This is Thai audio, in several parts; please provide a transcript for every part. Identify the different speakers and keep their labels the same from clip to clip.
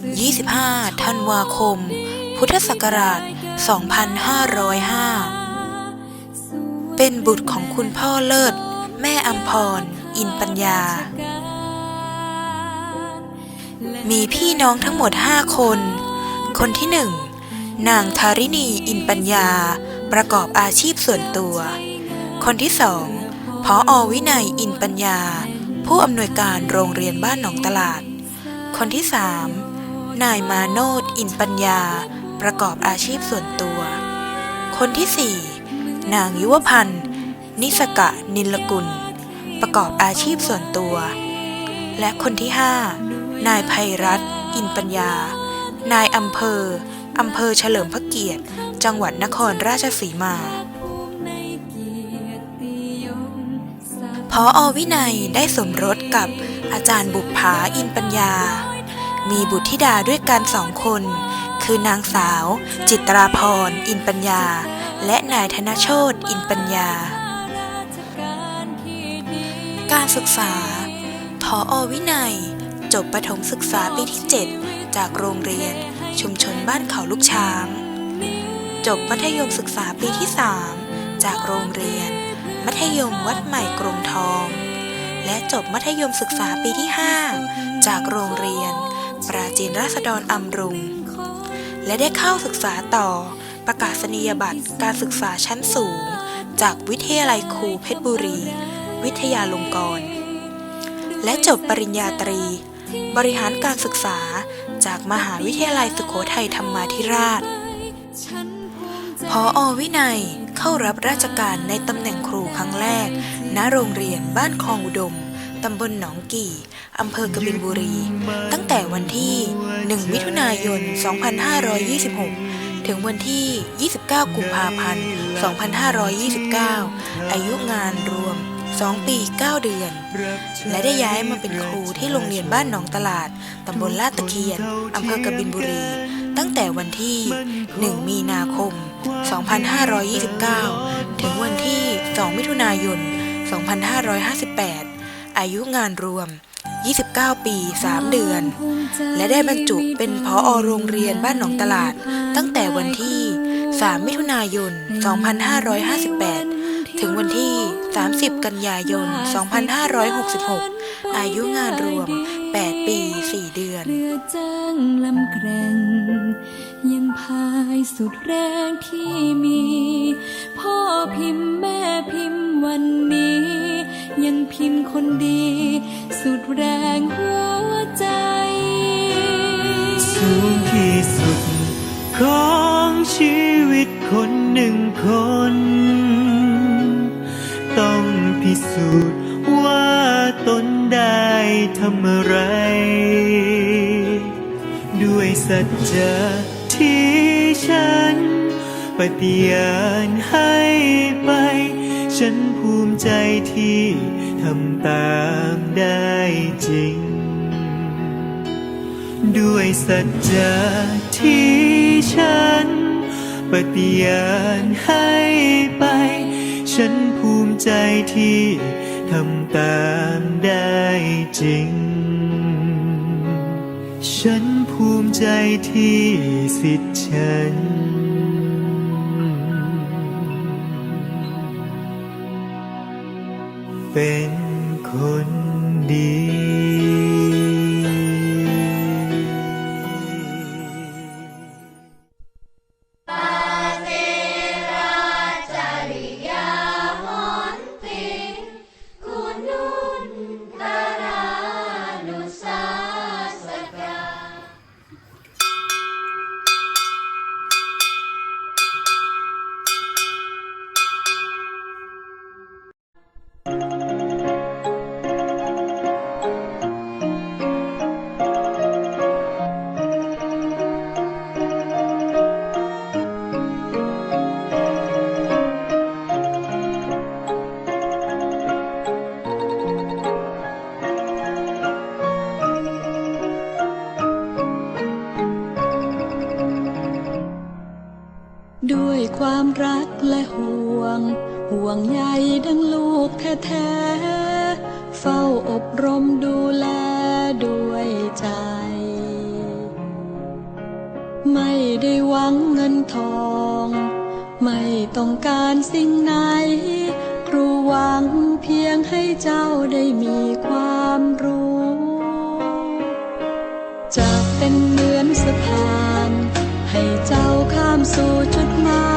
Speaker 1: 25 ธันวาคม พุทธศักราช 2505 เป็นบุตรของคุณพ่อเลิศ แม่อัมพร อินปัญญา มีพี่น้องทั้งหมด 5 คน คนที่หนึ่งนางธาริณีอินปัญญา ประกอบอาชีพส่วนตัว คนที่สองพออวินัยอินปัญญา ผู้อำนวยการโรงเรียนบ้านหนองตลาด คนที่สาม นายมาโนดอินปัญญา ประกอบอาชีพส่วนตัว คนที่สี่นางยุวพันธ์ นิสกะนิลกุล ประกอบอาชีพส่วนตัว และคนที่ห้านายภัยรัตอินปัญญา นายอำเภอ อำเภอเฉลิมพระเกียรติ จังหวัดนครราชสีมา พออวินัยได้สมรสกับอาจารย์บุปผาอินปัญญา มีบุตรธิดาด้วยกันสองคน คือนางสาว จิตราพร อินปัญญา และนายธนโชตอินปัญญา การศึกษาทออวินัย จบประถมศึกษาปีที่ 7 จากโรงเรียนชุมชนบ้านเขาลูกช้าง จบมัธยมศึกษาปีที่ 3 จากโรงเรียน มัธยมวัดใหม่กรุงทอง และจบมัธยมศึกษาปีที่ 5 จากโรงเรียน ปราจีนราษฎรอำรุง และได้เข้าศึกษาต่อประกาศนียบัตรการศึกษาชั้นสูง จากวิทยาลัยครูเพชรบุรี วิทยาลงกรณ์และจบปริญญาตรี บริหารการศึกษาจากมหาวิทยาลัยสุโขทัยธรรมาธิราชพออวินัยเข้ารับราชการในตำแหน่งครูครั้งแรก ณ โรงเรียนบ้านคลองอุดม ตำบลหนองกี่ อำเภอกบินบุรี ตั้งแต่วันที่ 1 มิถุนายน 2526 ถึงวันที่ 29 กุมภาพันธ์ 2529 อายุงานรวม 2 ปี 9 เดือน และได้ย้ายมาเป็นครูที่โรงเรียนบ้านหนองตลาด ตำบลลาดตะเคียน อำเภอกบินบุรี ตั้งแต่วันที่ 1 มีนาคม 2529 ถึงวันที่ 2 มิถุนายน 2558 อายุงานรวม 29 ปี 3 เดือน และได้บรรจุเป็นพออโรงเรียนบ้านหนองตลาด ตั้งแต่วันที่ 3 มิถุนายน 2558 ถึงวันที่ 30 กันยายน 2566 อายุงานรวม 8 ปี 4 เดือน
Speaker 2: เรือจ้างลำแกรงยังพายสุดแรงที่มี พ่อพิมพ์แม่พิมพ์วันนี้ ยังพิมพ์คนดี สุดแรงหัวใจ
Speaker 3: สูงที่สุด ของชีวิตคนหนึ่งคน ต้องพิสูจน์ว่าตนได้ทำอะไร ด้วยสัจจะที่ฉันปฏิญาณให้ไป ฉัน ใจที่ทำตามได้จริง ด้วยสัจจะที่ฉัน ปฏิญาณให้ไป ฉันภูมิใจที่ทำตามได้จริง ฉันภูมิใจที่สิทธิ์ฉัน เป็นคน
Speaker 2: ได้หวังเงินทอง ไม่ต้องการสิ่งไหน ครูหวังเพียงให้เจ้าได้มีความรู้ จะเป็นเหมือนสะพาน ให้เจ้าข้ามสู่จุดหมาย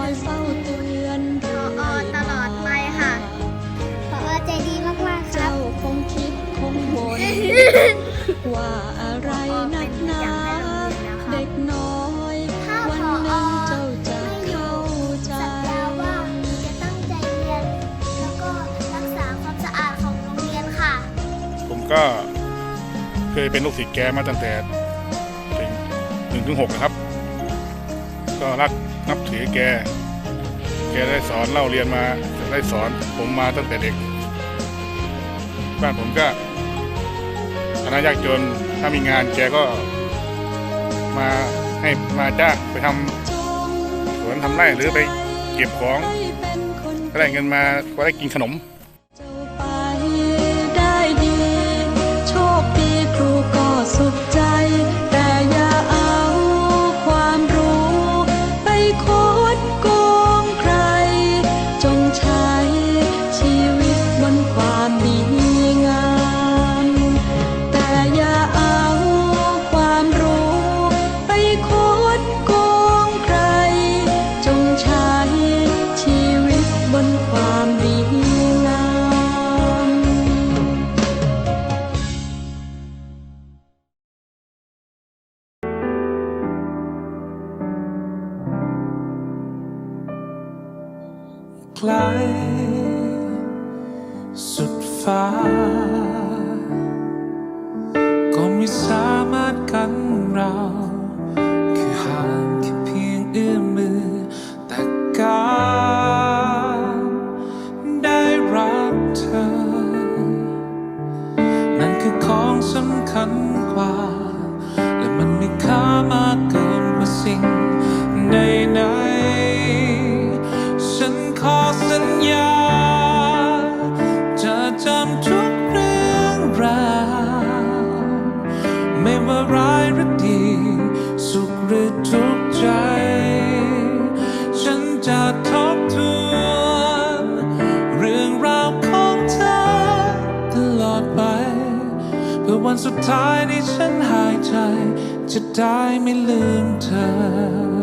Speaker 2: อยเฝ้าเตือน
Speaker 4: ผอตลอดไปค่ะผอใจดีมากๆครั
Speaker 2: เจ้า
Speaker 4: บ
Speaker 2: คงคิดคงบ่นว่าอะไรนักหนาเด็กน้อย
Speaker 4: ถ้า
Speaker 2: วัน
Speaker 4: ผอ
Speaker 2: หนึ่งเจ้าจะ
Speaker 4: ไม่อยู่
Speaker 2: เข้าใจ
Speaker 4: สัญญาว่าจะตั้งใจเรียน แล้วก็รักษาความสะอาดของโรงเรียนค่ะ
Speaker 5: ผมก็เคยเป็นลูกศิษย์แกมาตั้งแต่ถึงหนึ่งถึงหกนะครับ ก็รัก นับถือแก แกได้สอนเล่าเรียนมาได้สอนผมมาตั้งแต่เด็ก บ้านผมก็ฐานะยากจนถ้ามีงานแกก็มาให้มาจ้างไปทำสวนทำไร่หรือไปเก็บของก็ได้เงินมาก็ได้กินขนม
Speaker 2: คือ
Speaker 6: ของสำคัญกว่า และมันมีค่ามากเกินกว่าสิ่งใดๆฉันขอสัญญา จะจำทุกเรื่องราวไม่ว่าร้ายหรือดี สุขหรือทุกข์ใจ นสุดท้ายที่ฉันหายใจ จะได้ไม่ลืมเธอ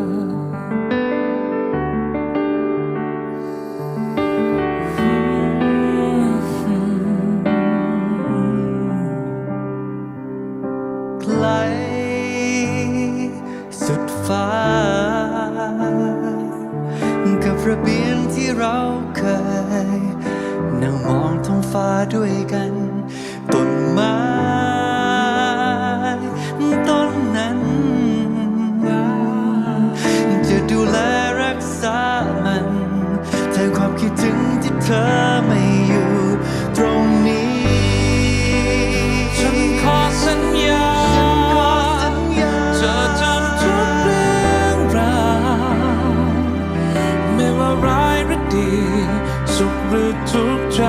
Speaker 6: หรือทุกข์ใจ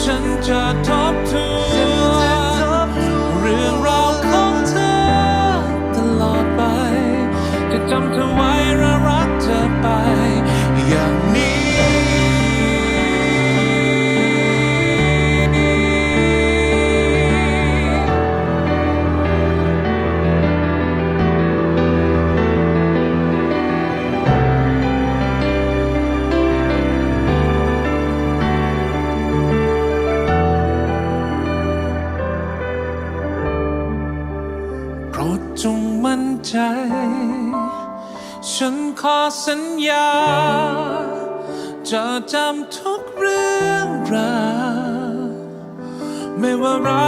Speaker 6: ฉันจะท ทุ
Speaker 7: กเรื่องราวไม่ว่า
Speaker 6: เรา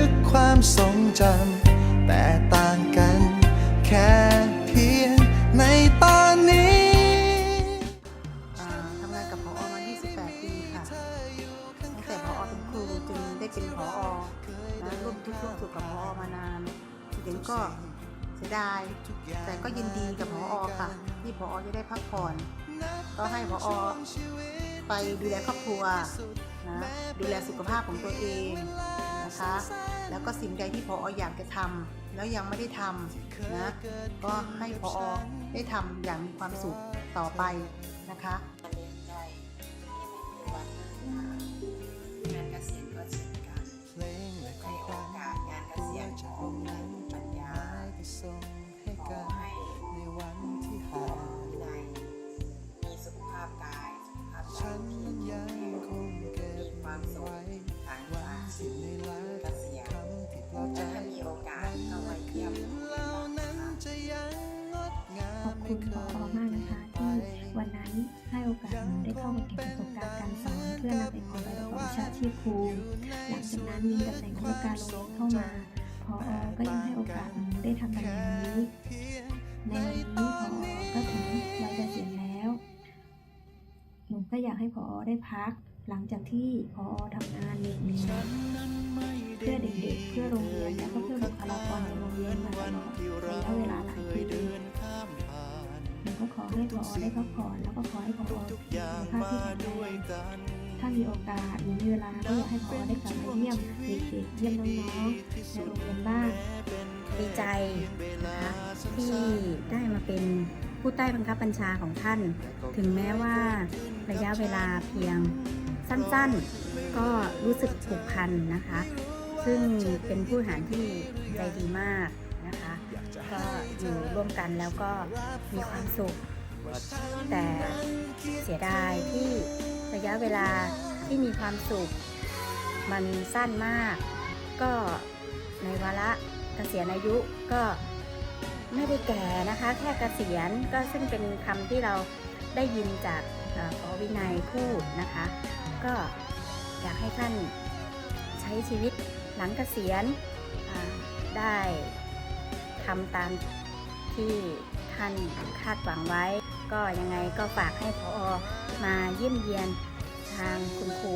Speaker 7: ก ความทรงจำแต่ต่างกันแค่เพียงในตอนนี้
Speaker 8: อ่าทำงานกับพอมา 28 ปีค่ะ ตั้งแต่พอเป็นครูจึงได้เป็นพอนะร่วมทุกข์ร่วมสุขกับพอมานานถึงก็เสียดาย แต่ก็ยินดีกับพอค่ะ ที่พอจะได้พักผ่อน ก็ให้พอไปดูแลครอบครัวนะดูแลสุขภาพของตัวเองนะคะ แล้วก็สิ่งใดที่พออยากจะทำแล้วยังไม่ได้ทำนะก็ให้พอได้ทำอย่างมีความสุขต่อไปนะคะ
Speaker 9: ชีพค
Speaker 2: รูหลังจากนั้นมีตำแหน่งธุรการโรงเรียนเข้ามาพอก็ยังให้โอกาสหนูได้ทำตำแหน่งนี้ ในวันนี้พอก็ถึงวัยเกษียณแล้ว หนูก็อยากให้พอได้พัก หลังจากที่พอทำงานเหนื่อยเหนื่อยเพื่อเด็กๆเพื่อโรงเรียนแล้วก็เพื่อบุคลากรในโรงเรียนมาตลอดระยะเวลาหลายปีหนูก็ขอให้พอได้พักผ่อนแล้วก็ขอให้พอสุขภาพที่แข็งแรง ถ้ามีโอกาสหรือมีเวลาก็อยากให้พอได้กลับมาเยี่ยมเด็กๆเยี่ยมน้องๆในโรงเรียนบ้าง
Speaker 10: ดีใจนะคะที่ได้มาเป็นผู้ใต้บังคับบัญชาของท่าน ถึงแม้ว่าระยะเวลาเพียงสั้นๆ ก็รู้สึกผูกพันนะคะ ซึ่งเป็นผู้หารที่ใจดีมากนะคะ ก็อยู่ร่วมกันแล้วก็มีความสุข แต่เสียดายที่ ระยะเวลาที่มีความสุข มันสั้นมาก ก็ในวาระเกษียณอายุก็ไม่ได้แก่นะคะ แค่เกษียณก็ซึ่งเป็นคำที่เราได้ยินจากเอ่อปวินัยพูดนะคะ ก็อยากให้ท่านใช้ชีวิตหลังเกษียณได้ทำตามที่ ท่านคาดหวังไว้ ก็ยังไงก็ฝากให้พอมาเยี่ยมเยียนทางคุณครู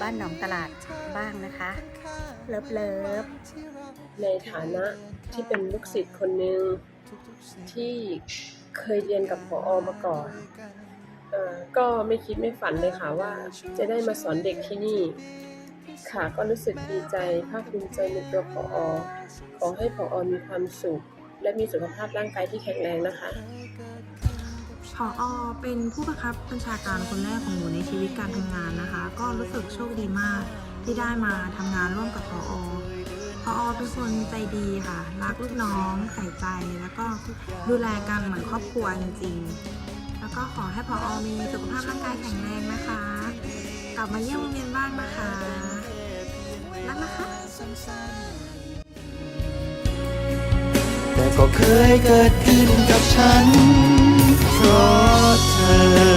Speaker 10: บ้านหนองตลาดบ้างนะคะ เลิฟเลิฟ
Speaker 11: ในฐานะที่เป็นลูกศิษย์คนหนึ่งที่เคยเรียนกับพออมาก่อนอก็ไม่คิดไม่ฝันเลยค่ะว่า จะได้มาสอนเด็กที่นี่ ค่ะก็รู้สึกดีใจภาคภูมิใจในตัวพออขอให้พออมีความสุข และมีสุขภาพร่างกายที่แข็งแรงนะคะ
Speaker 12: ผออเป็นผู้บังคับบัญชาการคนแรกของหนูในชีวิตการทำงานนะคะ ก็รู้สึกโชคดีมากที่ได้มาทำงานร่วมกับผอผอเป็นคนใจดีค่ะ รักลูกน้องใส่ใจแล้วก็ดูแลกันเหมือนครอบครัวจริงๆ แล้วก็ขอให้ผออมีสุขภาพร่างกายแข็งแรงนะคะ กลับมาเยี่ยมโรงเรียนบ้างนะคะรักนะคะ
Speaker 7: ก็เคยเกิดขึ้นกับฉัน เพราะเธอ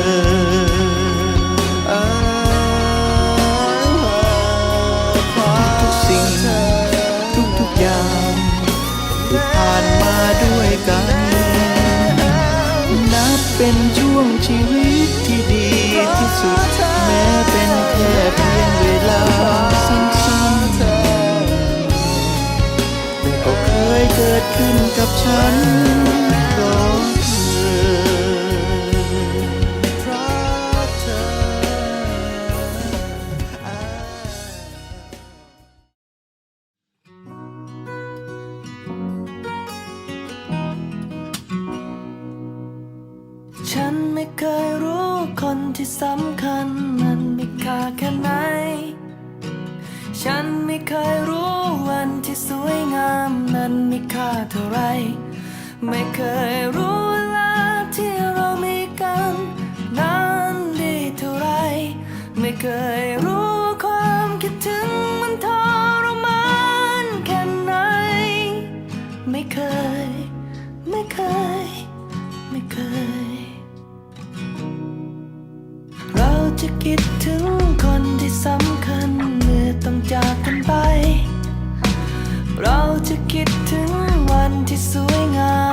Speaker 7: ทุกสิ่งทุกอย่างผ่านมาด้วยกันนับเป็นช่วงชีวิตที่ดีที่สุด ขึ้นกับฉันเพราะเธอเพราะเธอฉันไม่เคยรู้คนที่สำคัญมันมีค่าแค่ไหน ฉันไม่เคยรู้ ที่สวยงามนั้นมีค่าเท่าไร ไม่เคยรู้เวลาที่เรามีกันนั้นดีเท่าไร ไม่เคยรู้ความคิดถึงมันทรมานแค่ไหน ไม่เคย ไม่เคย ไม่เคย เราจะคิดถึงคนที่สำคัญเมื่อต้องจากกันไป เราจะคิดถึงวันที่สวยงาม